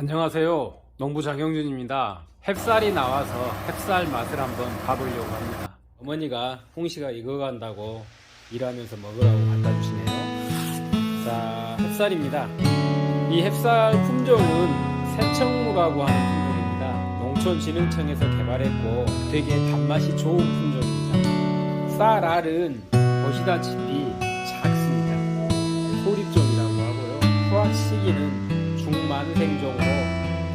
안녕하세요. 농부 장영준입니다. 햅쌀이 나와서 햅쌀 맛을 한번 봐보려고 합니다. 어머니가 홍시가 익어간다고 일하면서 먹으라고 갖다 주시네요. 자, 햅쌀입니다. 이 햅쌀 품종은 새청무라고 하는 품종입니다. 농촌진흥청에서 개발했고 되게 단맛이 좋은 품종입니다. 쌀 알은 보시다시피 작습니다. 소립종이라고 하고요. 수확 시기는 중 만생종으로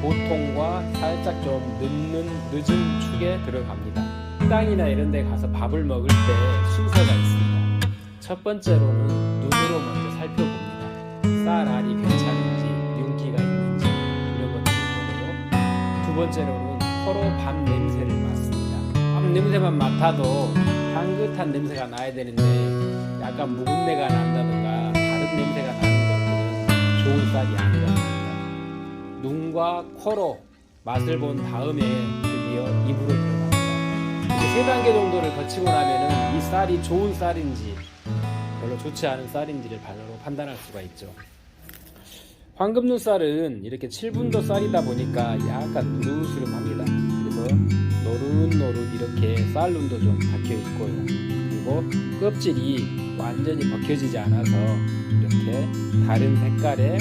보통과 살짝 좀 늦는 늦은 축에 들어갑니다. 식당이나 이런 데 가서 밥을 먹을 때 순서가 있습니다. 첫 번째로는 눈으로 먼저 살펴봅니다. 쌀 알이 괜찮은지, 윤기가 있는지 이런 것들을 보고요. 두 번째로는 코로 밥 냄새를 맡습니다. 밥 냄새만 맡아도 향긋한 냄새가 나야 되는데 약간 묵은 내가 난다든가 다른 냄새가 나는 것들은 좋은 쌀이 아니랍니다. 눈과 코로 맛을 본 다음에 드디어 입으로 들어갑니다. 세 단계 정도를 거치고 나면은 이 쌀이 좋은 쌀인지 별로 좋지 않은 쌀인지를 바로 판단할 수가 있죠. 황금눈 쌀은 이렇게 7분도 쌀이다 보니까 약간 누르스름합니다. 그래서 노릇노릇 이렇게 쌀눈도 좀 박혀 있고요. 그리고 껍질이 완전히 벗겨지지 않아서 이렇게 다른 색깔의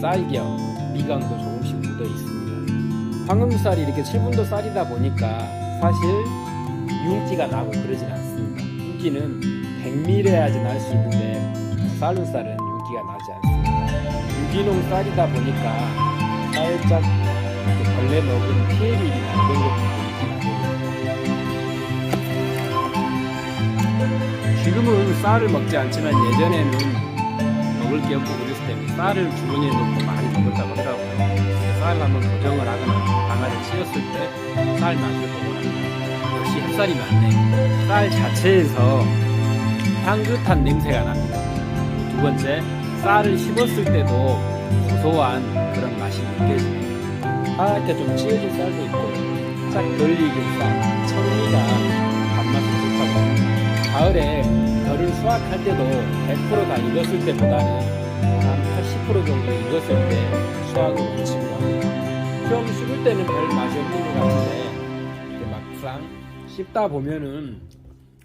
쌀겨 미강도 조금씩 묻어 있습니다. 황금쌀이 이렇게 7분도 쌀이다 보니까 사실 윤기가 나고 그러진 않습니다. 윤기는 백밀해야지 날 수 있는데 쌀은 쌀은 윤기가 나지 않습니다. 유기농 쌀이다 보니까 살짝 이렇게 벌레 먹은 피해림이나 이런 것들이. 지금은 쌀을 먹지 않지만 예전에는 먹을 게 없고 그랬을 때는 쌀을 주머니에 넣고 많이 먹었다고 하더라고요. 쌀을 한번 도정을 하거나 방아를 찧었을 때 쌀 맛을 납니다. 역시 햇살이 맞네. 쌀 자체에서 향긋한 냄새가 납니다. 두 번째, 쌀을 씹었을 때도 고소한 그런 맛이 느껴지네요. 하얗게 좀 찌어진 쌀도 있고, 쫙덜 익은 쌀, 청미가 덜을 수확할 때도 100%다 익었을 때보다는 한 80% 정도 익었을 때 수확을 합니다. 좀 씹을 때는 별 맛이 없는 것 같은데 막상 씹다 보면은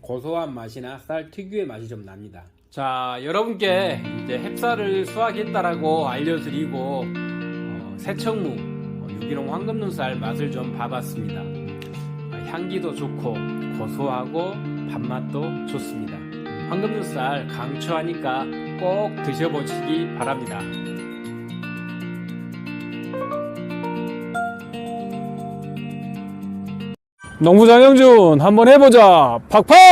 고소한 맛이나 쌀 특유의 맛이 좀 납니다. 자, 여러분께 이제 햅쌀을 수확했다라고 알려드리고 어, 새청무, 어, 유기농 황금눈쌀 맛을 좀 봐봤습니다. 어, 향기도 좋고 고소하고 밥맛도 좋습니다. 황금눈쌀 강추하니까 꼭 드셔보시기 바랍니다. 농부 장영준 한번 해보자 팍팍